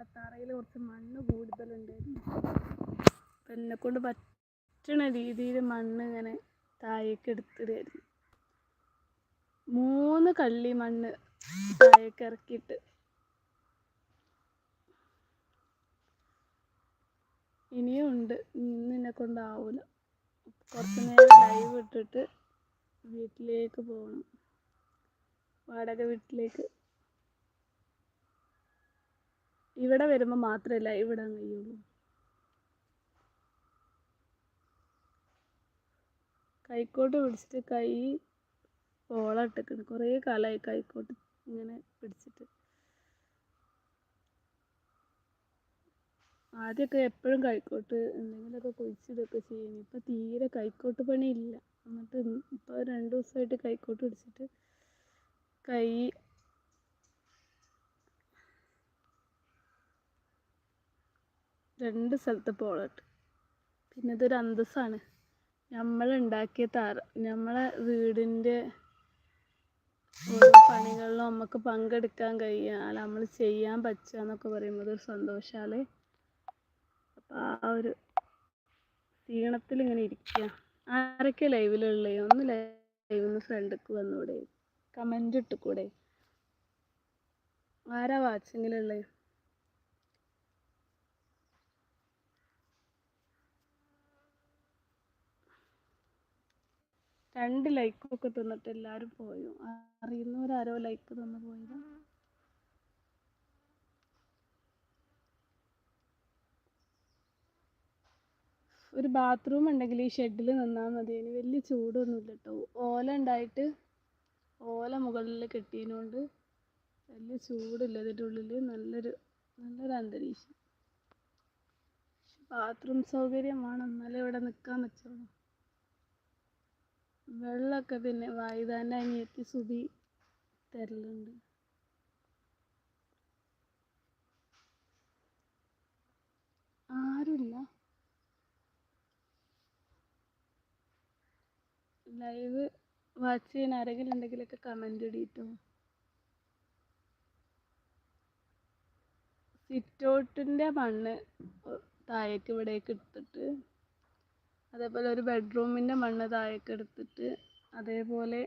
അവിടെ തറയിൽ കുറച്ച് മണ്ണ് കൂടുതലുണ്ടായിരുന്നു. അപ്പം എന്നെ കൊണ്ട് പറ്റണ രീതിയിൽ മണ്ണ് ഇങ്ങനെ താഴേക്ക് എടുത്തിടായിരുന്നു മൂന്ന് കള്ളി മണ്ണ് താഴേക്ക് ഇറക്കിയിട്ട് ഇനിയും ഉണ്ട്. ഇന്ന് എന്നെ കൊണ്ടാവൂല. കുറച്ച് നേരം ലൈവ് ഇട്ടിട്ട് വീട്ടിലേക്ക് പോകണം. വാടക വീട്ടിലേക്ക് ഇവിടെ വരുമ്പോൾ മാത്രമല്ല ഇവിടെ കഴിയുള്ളൂ കൈക്കോട്ട് പിടിച്ചിട്ട് കൈ പോള ഇട്ടിക്കണം കുറേ കാലമായി കൈക്കോട്ട് ഇങ്ങനെ പിടിച്ചിട്ട്. ആദ്യമൊക്കെ എപ്പോഴും കൈക്കോട്ട് എന്തെങ്കിലുമൊക്കെ കുഴിച്ചിടുകയൊക്കെ ചെയ്യും. ഇപ്പം തീരെ കൈക്കോട്ട് പണിയില്ല. എന്നിട്ട് ഇപ്പോൾ രണ്ട് ദിവസമായിട്ട് കൈക്കോട്ട് പിടിച്ചിട്ട് കൈ രണ്ട് സ്ഥലത്ത് പോളട്ട് പിന്നെ ഇതൊരു അന്തസ്സാണ്. നമ്മളുണ്ടാക്കിയ തറ നമ്മളെ വീടിന്റെ ഓരോ പണികളിലും നമുക്ക് പങ്കെടുക്കാൻ കഴിയുക അല്ല നമ്മൾ ചെയ്യാൻ പറ്റുക എന്നൊക്കെ പറയുമ്പോൾ ഒരു സന്തോഷാൽ അപ്പം ആ ഒരു ക്ഷീണത്തിൽ ഇങ്ങനെ ഇരിക്കുക. ആരൊക്കെ ലൈവിലുള്ളേ ഒന്ന് ലൈവിൽ നിന്ന് ഫ്രണ്ടിക്ക് വന്നൂടെ? കമന്റ് ഇട്ടുകൂടെ ആരാ വാച്ചിങ്ങിലുള്ളത് രണ്ട് ലൈക്കൊക്കെ തന്നിട്ട് എല്ലാവരും പോയോ. അറിയുന്നവരാരോ ലൈക്ക് തന്നു പോയത്? ഒരു ബാത്റൂം ഉണ്ടെങ്കിൽ ഈ ഷെഡിൽ നിന്നാൽ മതി. അതിന് വലിയ ചൂടൊന്നുമില്ല കേട്ടോ ഓല ഉണ്ടായിട്ട് ഓല മുകളിൽ കെട്ടിയതിനോണ്ട് വലിയ ചൂടില്ല ഇതിന്റെ ഉള്ളിൽ നല്ലൊരു നല്ലൊരു അന്തരീക്ഷം. ബാത്റൂം സൗകര്യം വേണം എന്നാലേ ഇവിടെ നിൽക്കാൻ പറ്റുള്ളൂ വെള്ളമൊക്കെ പിന്നെ തന്നെ അനിയത്തി സുബി തരലുണ്ട്. ആരുമില്ല. ലൈവ് വാച്ച് ചെയ്യാൻ ആരെങ്കിലും ഉണ്ടെങ്കിലൊക്കെ കമന്റ് ഇടിട്ടോ. സിറ്റൗട്ടിന്റെ മണ്ണ് താഴേക്ക് ഇവിടേക്ക് എടുത്തിട്ട് അതേപോലെ ഒരു ബെഡ്റൂമിന്റെ മണ്ണ് താഴേക്ക് എടുത്തിട്ട് അതേപോലെ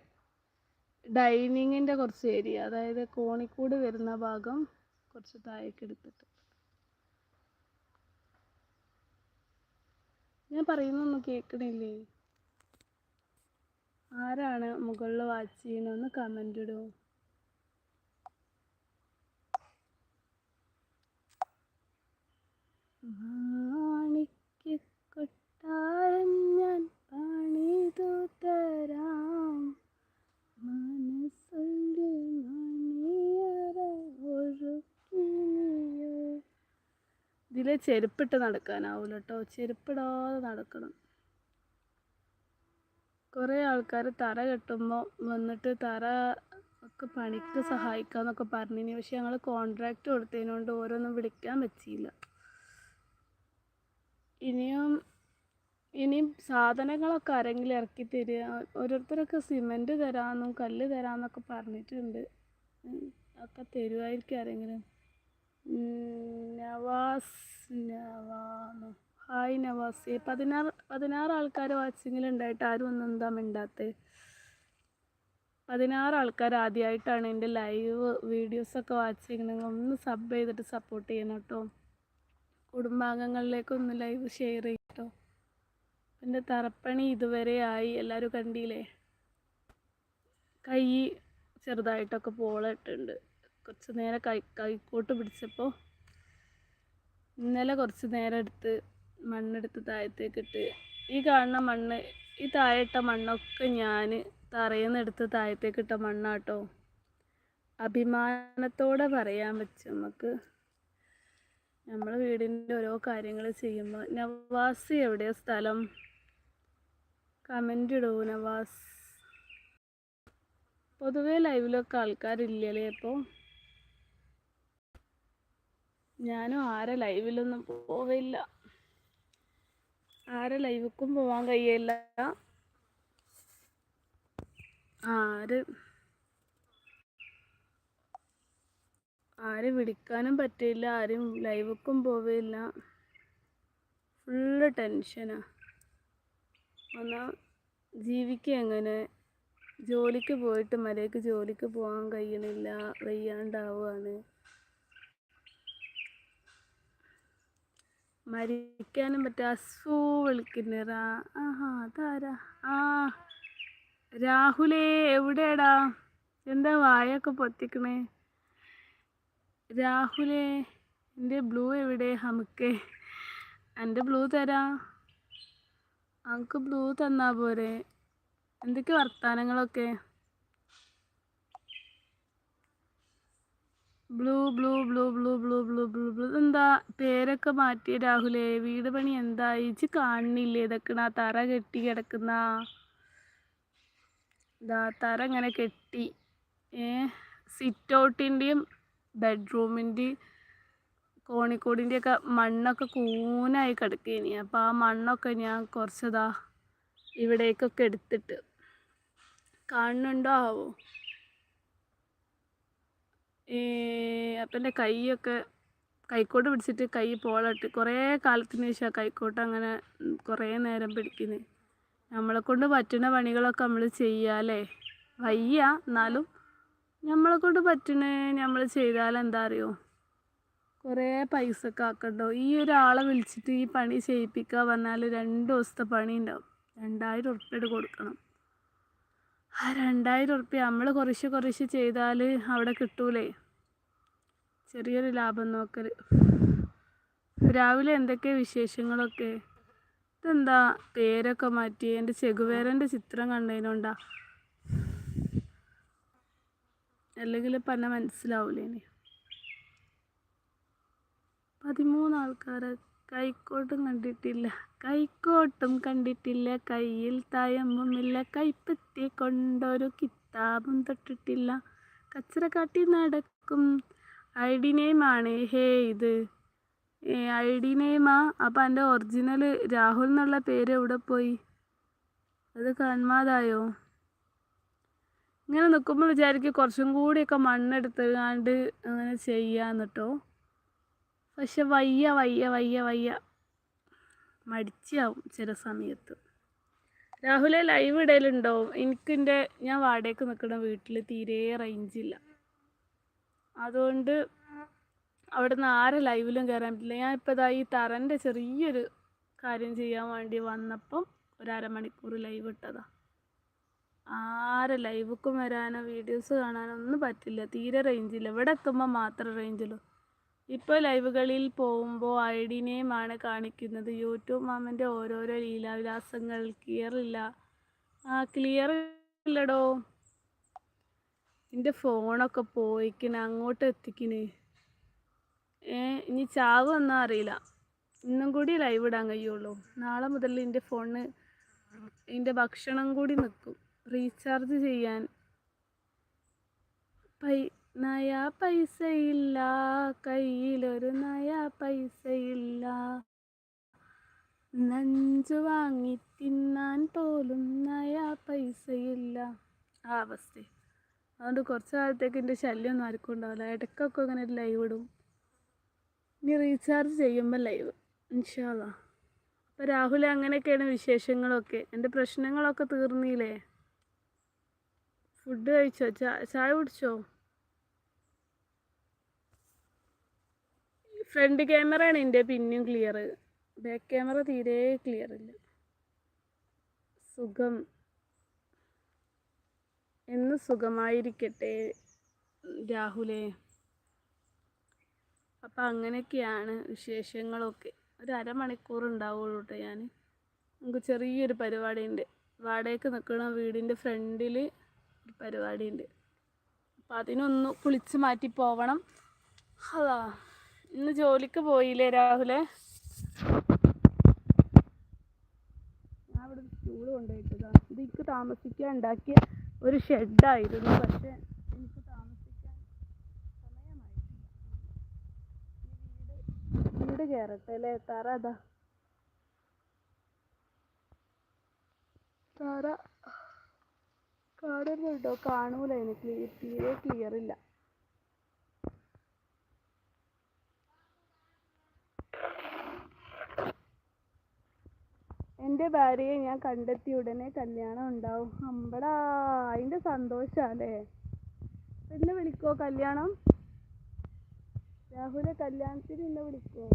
ഡൈനിങ്ങിന്റെ കുറച്ച് ഏരിയ അതായത് കോണിക്കൂട് വരുന്ന ഭാഗം കുറച്ച് താഴേക്ക് എടുത്തിട്ട്. ഞാൻ പറയുന്നൊന്നും കേൾക്കണില്ലേ? ആരാണ് മുകളിൽ വാച്ച് ചെയ്യണമെന്ന് കമന്റ് ഇടൂ. മാണിക്യക്കൊട്ടാരം ഞാൻ പണിതു തരാം. മനസ്സൊരു മണിയറ ഒരുക്കി നീയോ. ഇതിലെ ചെരുപ്പിട്ട് നടക്കാനാവൂല കേട്ടോ ചെരുപ്പിടാതെ നടക്കണം. കുറേ ആൾക്കാർ തറ കെട്ടുമ്പോൾ വന്നിട്ട് തറ ഒക്കെ പണിക്ക് സഹായിക്കാമെന്നൊക്കെ പറഞ്ഞിനി. പക്ഷെ ഞങ്ങൾ കോൺട്രാക്റ്റ് കൊടുത്തതിനോണ്ട് ഓരോന്നും വിളിക്കാൻ പറ്റിയില്ല. ഇനിയും ഇനിയും സാധനങ്ങളൊക്കെ ആരെങ്കിലും ഇറക്കി തരിക. ഓരോരുത്തരൊക്കെ സിമന്റ് തരാമെന്നും കല്ല് തരാമെന്നൊക്കെ പറഞ്ഞിട്ടുണ്ട്. ഒക്കെ തരുമായിരിക്കും ആരെങ്കിലും. നവാസ് നവാന്നോ ഹായ് നവാസ്. പതിനാറ് പതിനാറ് ആൾക്കാർ വാച്ചിങ്ങിൽ ഉണ്ടായിട്ട് ആരും ഒന്നും എന്താ മിണ്ടാത്തത് പതിനാറ് ആൾക്കാർ ആദ്യമായിട്ടാണ് എന്റെ ലൈവ് വീഡിയോസൊക്കെ വാച്ച് ചെയ്യണമെങ്കിൽ ഒന്ന് സബ് ചെയ്തിട്ട് സപ്പോർട്ട് ചെയ്യണം കേട്ടോ. കുടുംബാംഗങ്ങളിലേക്കൊന്ന് ലൈവ് ഷെയർ ചെയ്യട്ടോ. എന്റെ തറപ്പണി ഇതുവരെ ആയി. എല്ലാവരും കണ്ടില്ലേ? കൈ ചെറുതായിട്ടൊക്കെ പോളിട്ടുണ്ട്. കുറച്ച് നേരം കൈ കൈക്കോട്ട് പിടിച്ചപ്പോൾ ഇന്നലെ കുറച്ച് നേരം എടുത്ത് മണ്ണെടുത്ത് താഴത്തേക്കിട്ട് ഈ കാണുന്ന മണ്ണ് ഈ താഴെട്ട മണ്ണൊക്കെ ഞാൻ തറയിൽ എടുത്ത് താഴത്തേക്കിട്ട മണ്ണാട്ടോ. അഭിമാനത്തോടെ പറയാൻ പറ്റും നമുക്ക്. നമ്മൾ വീടിന്റെ ഓരോ കാര്യങ്ങൾ ചെയ്യുമ്പോൾ നവാസി എവിടെയാ സ്ഥലം? കമന്റ് ഇടൂ നവാസ്. പൊതുവേ ലൈവിലൊക്കെ ആൾക്കാരില്ലല്ലേ ഇപ്പോൾ ഞാനും ആരെ ലൈവിലൊന്നും പോവില്ല ആരെ ലൈവിക്കും പോവാൻ കഴിയില്ല ആര്? ആരെ വിളിക്കാനും പറ്റില്ല ആരും ലൈവക്കും പോവില്ല ഫുള്ള് ടെൻഷനാ. ഒന്നാ ജീവിക്കുക എങ്ങനെ? ജോലിക്ക് പോയിട്ട് മലയ്ക്ക് ജോലിക്ക് പോകാൻ കഴിയണില്ല വയ്യാണ്ടാവുകയാണ് മരിക്കാനും പറ്റുക അസൂ വിളിക്കുന്നറ ആഹാ ആ രാഹുലേ എവിടെയാടാ? എന്താ വായൊക്കെ പൊത്തിക്കണേ? രാഹുലേ എന്റെ ബ്ലൂ എവിടെ? ഹമുക്കേ എന്റെ ബ്ലൂ തരാ. അനക്ക് ബ്ലൂ തന്നാ പോരെ. എന്തൊക്കെ വർത്താനങ്ങളൊക്കെ? Blue blue blue blue blue blue blue blue എന്താ പേരൊക്കെ മാറ്റി രാഹുലേ. വീട് പണി എന്താ ഇച്ച് കാണുന്നില്ലേ ഇതൊക്കെ ആ തറ കെട്ടി കിടക്കുന്ന. ഇതാ തറ ഇങ്ങനെ കെട്ടി. ഏ? സിറ്റ് ഔട്ടിന്റെയും ബെഡ്റൂമിന്റെയും കോണിക്കോടിന്റെയൊക്കെ മണ്ണൊക്കെ കൂനായി കിടക്കേനി. അപ്പോൾ ആ മണ്ണൊക്കെ ഞാൻ കുറച്ചതാ ഇവിടേക്കൊക്കെ എടുത്തിട്ട്. കാണുന്നുണ്ടോ ആവോ ഈ അപ്പം എന്റെ കൈയൊക്കെ കൈക്കോട്ട് പിടിച്ചിട്ട് കൈ പോളട്ട്. കുറേ കാലത്തിന് ശേഷം കൈക്കോട്ട് അങ്ങനെ കുറേ നേരം പിടിക്കുന്നത് നമ്മളെ കൊണ്ട് പറ്റുന്ന പണികളൊക്കെ നമ്മൾ ചെയ്യാല്ലേ? വയ്യ എന്നാലും നമ്മളെ കൊണ്ട് പറ്റുന്ന നമ്മൾ ചെയ്താൽ എന്താ അറിയോ? കുറേ പൈസക്ക് ആക്കണ്ടോ? ഈ ഒരാളെ വിളിച്ചിട്ട് ഈ പണി ചെയ്യിപ്പിക്കുക പറഞ്ഞാൽ രണ്ട് ദിവസത്തെ പണി ഉണ്ടാവും രണ്ടായിരം ഉറുപ്പ്യയുടെ കൊടുക്കണം. ആ രണ്ടായിരം ഉറുപ്പ്യ നമ്മൾ കുറേശ്ശെ കുറേശ്ശെ ചെയ്താൽ അവിടെ കിട്ടൂലേ? ചെറിയൊരു ലാഭം നോക്കൽ രാവിലെ എന്തൊക്കെ വിശേഷങ്ങളൊക്കെ? ഇതെന്താ പേരൊക്കെ മാറ്റി? എന്റെ ചെകുവേരന്റെ ചിത്രം കണ്ടതിനോണ്ടാ. അല്ലെങ്കിൽ പറഞ്ഞാൽ മനസ്സിലാവൂലേ ഇനി പതിമൂന്ന് ആൾക്കാരെ കൈക്കോട്ടും കണ്ടിട്ടില്ല. കൈക്കോട്ടും കണ്ടിട്ടില്ല. കയ്യിൽ തായമ്പുമില്ല കൈപ്പത്തി കൊണ്ടൊരു കിതാബും തൊട്ടിട്ടില്ല. കച്ചറ കാട്ടി നടക്കും. ഐ ഡി ഹേ ഇത്. ഐ ഡി നെയിമാ. അപ്പം എന്റെ ഒറിജിനൽ രാഹുൽ എന്നുള്ള പേര് എവിടെ പോയി? അത് കന്മാതായോ ഇങ്ങനെ നിൽക്കുമ്പോൾ വിചാരിക്കും കുറച്ചും കൂടിയൊക്കെ മണ്ണെടുത്തുകാണ്ട് അങ്ങനെ ചെയ്യാന്ന് കേട്ടോ. പക്ഷെ വയ്യ വയ്യ വയ്യ വയ്യ. മടിച്ചാവും ചില സമയത്ത്. രാഹുലെ ലൈവ് ഇടയിലുണ്ടോ എനിക്കെന്റെ ഞാൻ വാടകയ്ക്ക് നിൽക്കുന്ന വീട്ടിൽ തീരെ റേഞ്ചില്ല. അതുകൊണ്ട് അവിടെ നിന്ന് ആരെ ലൈവിലും കയറാൻ പറ്റില്ല. ഞാൻ ഇപ്പോൾ ഇതാ ഈ തറന്റെ ചെറിയൊരു കാര്യം ചെയ്യാൻ വേണ്ടി വന്നപ്പം ഒരു അരമണിക്കൂർ ലൈവ് ഇട്ടതാ. ആരെ ലൈവക്കും വരാനോ വീഡിയോസ് കാണാനോ ഒന്നും പറ്റില്ല. തീരെ റേഞ്ചില്ല. ഇവിടെ എത്തുമ്പോൾ മാത്രം റേഞ്ചുള്ളൂ ഇപ്പോൾ ലൈവുകളിൽ പോകുമ്പോൾ ഐ ഡി നെയിമാണ് കാണിക്കുന്നത്. യൂട്യൂബ് മാമന്റെ ഓരോരോ ലീലാവിലാസങ്ങൾ. ക്ലിയർ ഇല്ല. ആ ക്ലിയർ ഇല്ലടോ. എന്റെ ഫോണൊക്കെ പോയിക്കണ്. അങ്ങോട്ട് എത്തിക്കണ്. ഏ ഇനി ചാവ് എന്നാ അറിയില്ല. ഇന്നും കൂടി ലൈവ് ഇടാൻ കഴിയുള്ളൂ. നാളെ മുതൽ എന്റെ ഫോണിന് എന്റെ ഭക്ഷണം കൂടി നിൽക്കും റീചാർജ് ചെയ്യാൻ. പൈ നയാ പൈസയില്ല കയ്യിലൊരു നയാ പൈസയില്ല. നഞ്ചു വാങ്ങി തിന്നാൻ പോലും നയാ പൈസയില്ല. ആ അവസ്ഥ. അതുകൊണ്ട് കുറച്ച് കാലത്തേക്ക് എന്റെ ശല്യമൊന്നും ആർക്കും ഉണ്ടാവില്ല. ഇടയ്ക്കൊക്കെ ഇങ്ങനെ ലൈവ് ഇടും. ഇനി റീചാർജ് ചെയ്യുമ്പോൾ ലൈവ്. ഇൻഷാല്ല അപ്പോൾ രാഹുൽ അങ്ങനെയൊക്കെയാണ് വിശേഷങ്ങളൊക്കെ. എന്റെ പ്രശ്നങ്ങളൊക്കെ തീർന്നില്ലേ? ഫുഡ് കഴിച്ചോ? ചായ കുടിച്ചോ? ഫ്രണ്ട് ക്യാമറ ആണ് എന്റെ പിന്നെയും ക്ലിയർ ബാക്ക് ക്യാമറ തീരെ ക്ലിയർ ഇല്ല. സുഖം. എന്ന് സുഖമായിരിക്കട്ടെ രാഹുലേ. അപ്പം അങ്ങനെയൊക്കെയാണ് വിശേഷങ്ങളൊക്കെ. ഒരു അരമണിക്കൂർ ഉണ്ടാവുള്ളൂ കേട്ടോ ഞാൻ നമുക്ക് ചെറിയൊരു പരിപാടിയുണ്ട്. വാടകയ്ക്ക് നിൽക്കുന്ന വീടിന്റെ ഫ്രണ്ടിൽ ഒരു പരിപാടിയുണ്ട്. അപ്പം അതിനൊന്ന് കുളിച്ച് മാറ്റി പോവണം. അതാ. ഇന്ന് ജോലിക്ക് പോയില്ലേ രാഹുലെ? ഞാൻ ഇവിടെ സ്റ്റൂൾ കൊണ്ടുപോയിട്ടതാ. ഇത് എനിക്ക് താമസിക്കാൻ ഉണ്ടാക്കിയ ഒരു ഷെഡായിരുന്നു. പക്ഷെ എനിക്ക് താമസിക്കാൻ സമയമായിട്ടില്ല. വീട് കയറട്ടെ അല്ലേ? തറ അതാ. തറ. കാണുന്നുണ്ടോ കാണൂല എനിക്ക്. തീരെ ക്ലിയർ ഇല്ല. എന്റെ ഭാര്യയെ ഞാൻ കണ്ടെത്തിയ ഉടനെ കല്യാണം ഉണ്ടാവും. അമ്പടാ അതിന്റെ സന്തോഷാല്ലേ? എന്നെ വിളിക്കോ കല്യാണം? രാഹുലെ കല്യാണത്തിന് എന്നെ വിളിക്കോ?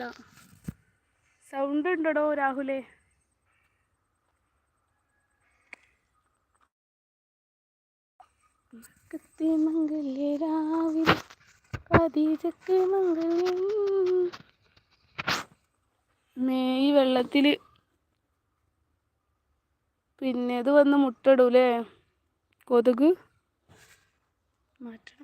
ഇല്ല സൗണ്ട് ഉണ്ടോ രാഹുലേ? കത്തി മംഗല്യ രാവിലെ പതിചക്ക് മംഗല്യം. മേയ് ഈ വെള്ളത്തിൽ പിന്നെ ഇത് വന്ന് മുട്ടടൂലേ കൊതുക്? മാറ്റണം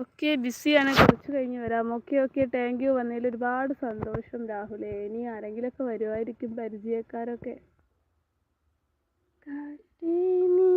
ഓക്കെ ബിസിയാണ് കുറച്ച് കഴിഞ്ഞ് വരാം. ഓക്കെ ഓക്കെ താങ്ക് യു വന്നതിൽ ഒരുപാട് സന്തോഷം രാഹുലേ. ഇനി ആരെങ്കിലുമൊക്കെ വരുമായിരിക്കും പരിചയക്കാരൊക്കെ. കാറ്റേ നീ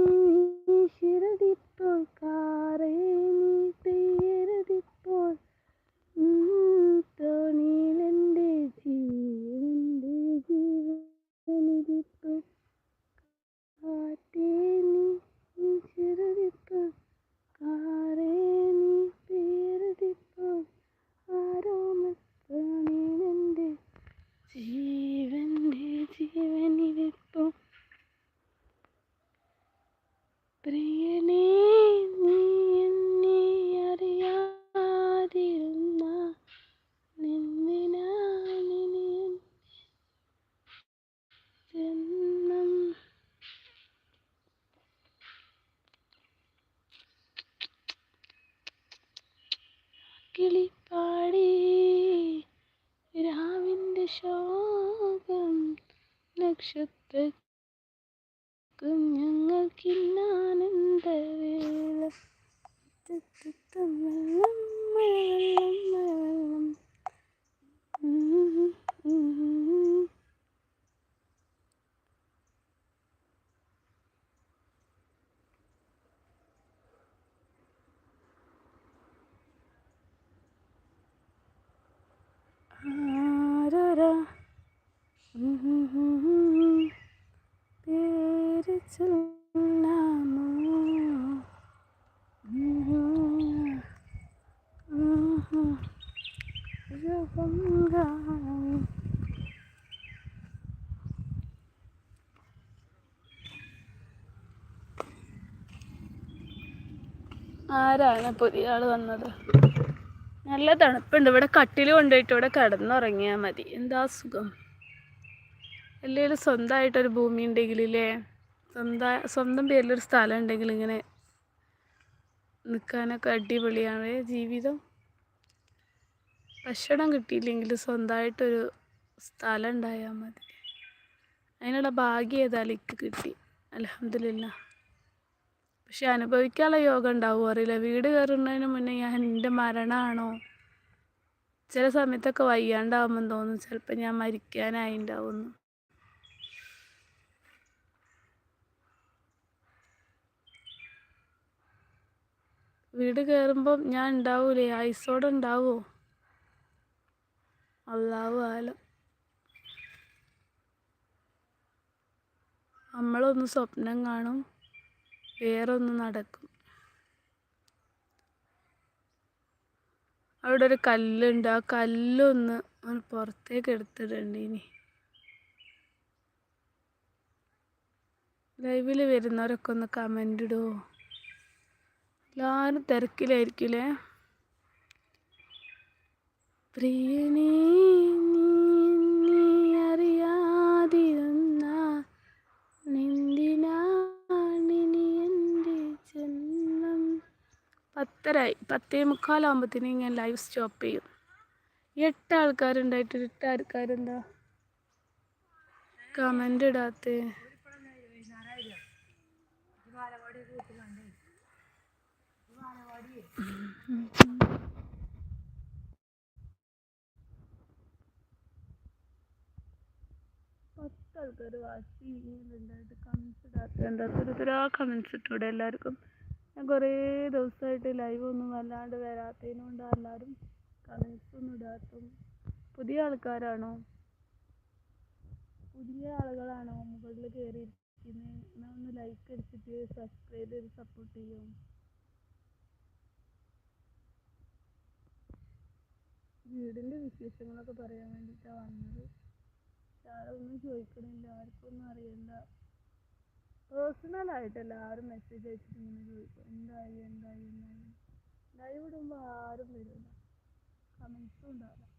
നക്ഷത്ര വേള? വെള്ളം ആരാണ് പുതിയ ആൾ വന്നത്? നല്ല തണുപ്പുണ്ട്. ഇവിടെ കട്ടിൽ കൊണ്ടുപോയിട്ട് ഇവിടെ കിടന്നുറങ്ങിയാൽ മതി. എന്താ സുഖം? അല്ലെങ്കിൽ സ്വന്തമായിട്ടൊരു ഭൂമി ഉണ്ടെങ്കിലേ സ്വന്തം സ്വന്തം പേരിലൊരു സ്ഥലം ഉണ്ടെങ്കിൽ ഇങ്ങനെ നിൽക്കാനൊക്കെ അടിപൊളിയാണ്. ജീവിതം ഭക്ഷണം കിട്ടിയില്ലെങ്കിൽ സ്വന്തമായിട്ടൊരു സ്ഥലം ഉണ്ടായാൽ മതി. അതിനുള്ള ഭാഗ്യം ഏതായാലും എനിക്ക് കിട്ടി. അലഹമില്ല പക്ഷെ അനുഭവിക്കാനുള്ള യോഗം ഉണ്ടാവും. അറിയില്ല. വീട് കയറുന്നതിന് മുന്നേ ഞാൻ എന്റെ മരണമാണോ? ചില സമയത്തൊക്കെ വയ്യാണ്ടാവുമെന്ന് തോന്നും. ചിലപ്പോൾ ഞാൻ മരിക്കാനായി ഉണ്ടാവുമെന്ന് വീട് കയറുമ്പം ഞാൻ ഉണ്ടാവൂലേ ഐസോടെ ഉണ്ടാവുമോ അള്ളാഹു ആലം. നമ്മളൊന്ന് സ്വപ്നം കാണും വേറൊന്ന് നടക്കും. അവിടെ ഒരു കല്ലുണ്ട്. ആ കല്ലൊന്ന് പുറത്തേക്ക് എടുത്തിട്ടുണ്ട് ഇനി ലൈവിൽ വരുന്നവരൊക്കെ ഒന്ന് കമന്റ് ഇടുമോ എല്ലാവരും തിരക്കിലായിരിക്കില്ലേ പ്രിയനേ അറിയാതിരുന്ന നിന്തിനാണിനി എന്റെ പത്തരായി പത്തേ മുക്കാലാകുമ്പോഴത്തേന് ഞാൻ ലൈവ് സ്റ്റോപ്പ് ചെയ്യും. എട്ട് ആൾക്കാരുണ്ടായിട്ട് എട്ട് ആൾക്കാരെന്താ? കമന്റ് ഇടാത്തേ. പത്ത് ആൾക്കാർ വാച്ച് ചെയ്യുന്നുണ്ടായിട്ട് കമൻസ് ഇടാത്ത തുരുതുരാ കമൻസ് ഇട്ടൂടെ എല്ലാവർക്കും. ഞാൻ കുറേ ദിവസമായിട്ട് ലൈവ് ഒന്നും വല്ലാണ്ട് വരാത്തതിനുകൊണ്ട് എല്ലാവരും കമൻസ് ഒന്നും ഇടാത്തും പുതിയ ആൾക്കാരാണോ? പുതിയ ആളുകളാണോ മുകളിൽ കയറിയിരിക്കുന്നത് എന്നാൽ ഒന്ന് ലൈക്ക് അടിച്ചിട്ട് സബ്സ്ക്രൈബ് ചെയ്ത് സപ്പോർട്ട് ചെയ്യും? വീടിന്റെ വിശേഷങ്ങളൊക്കെ പറയാൻ വേണ്ടിയിട്ടാണ് വന്നത് ആരൊന്നും ചോദിക്കണില്ല ആർക്കും ഒന്നും അറിയണ്ട പേഴ്സണലായിട്ട് ആരും മെസ്സേജ് അയച്ചിട്ട് ഇങ്ങനെ ചോദിക്കും എന്തായി എന്തായി എന്തായി ലൈവ് ഇടുമ്പോൾ ആരും വരില്ല കമൻസും ഉണ്ടാവില്ല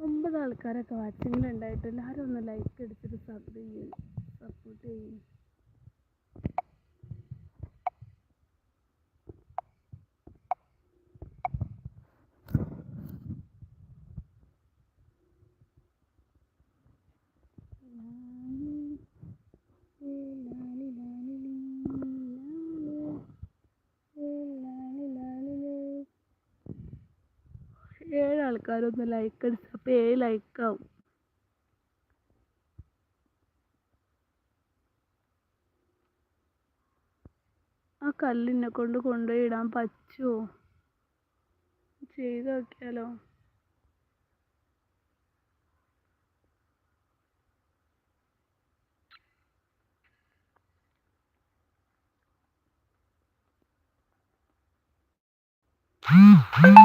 ഒമ്പത് ആൾക്കാരൊക്കെ വാച്ചിങ്ങിലുണ്ടായിട്ട് എല്ലാവരും ഒന്ന് ലൈക്ക് അടിച്ചിട്ട് സബ് ചെയ്യും സപ്പോർട്ട് ചെയ്യും. ഏഴ് ഒന്ന് ലൈക്ക് അടിച്ച് അപ്പോൾ ഏഴ് ലൈക്കാവും ആ കല്ലിനെ കൊണ്ട് കൊണ്ടുപോയി ഇടാൻ പറ്റുമോ ചെയ്ത് നോക്കിയാലോ? ഇന്നലെ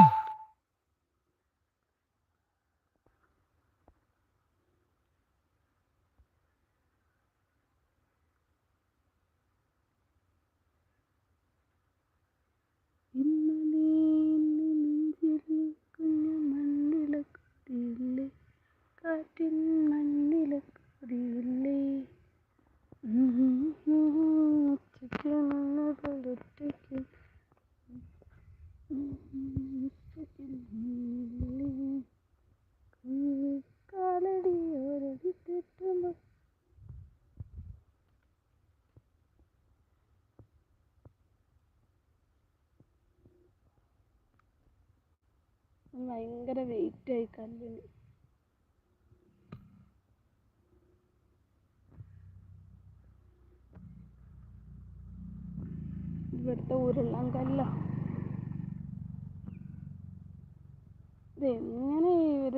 ഇതെങ്ങനെ ഇവർ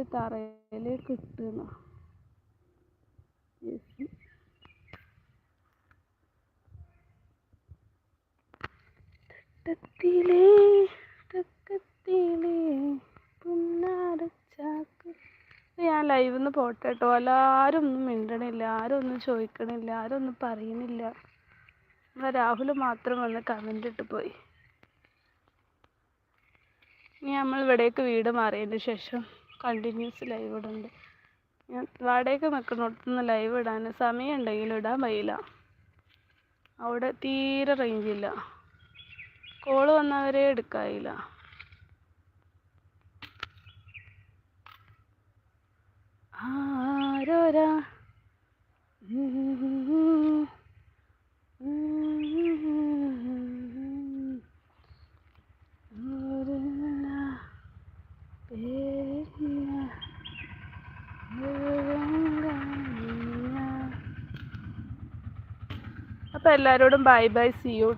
കിട്ടുന്ന തട്ടത്തിലേ തക്കത്തിലേ പുന്നാരച്ചാക്ക്. ഞാൻ ലൈവിൽ നിന്ന് പോട്ടെ ഒന്നും മിണ്ടണില്ല. ആരും ഒന്നും ചോദിക്കണില്ല. ആരും ഒന്നും പറയണില്ല നമ്മളെ രാഹുൽ മാത്രം വന്ന് കമന്റ് ഇട്ട് പോയി. ഇനി നമ്മൾ ഇവിടേക്ക് വീട് മാറിയതിന് ശേഷം കണ്ടിന്യൂസ് ലൈവ് ഇടുന്നുണ്ട്. ഞാൻ വാടകയ്ക്ക് നിൽക്കുന്നിടത്തുനിന്ന് ലൈവ് ഇടാൻ സമയം ഉണ്ടെങ്കിൽ ഇടാൻ കഴിയില്ല അവിടെ തീരെ റേഞ്ചില്ല കോൾ വന്നവരെ എടുക്കായില്ല. ആരോരാ? അപ്പൊ എല്ലാരോടും ബൈ ബൈ സി യു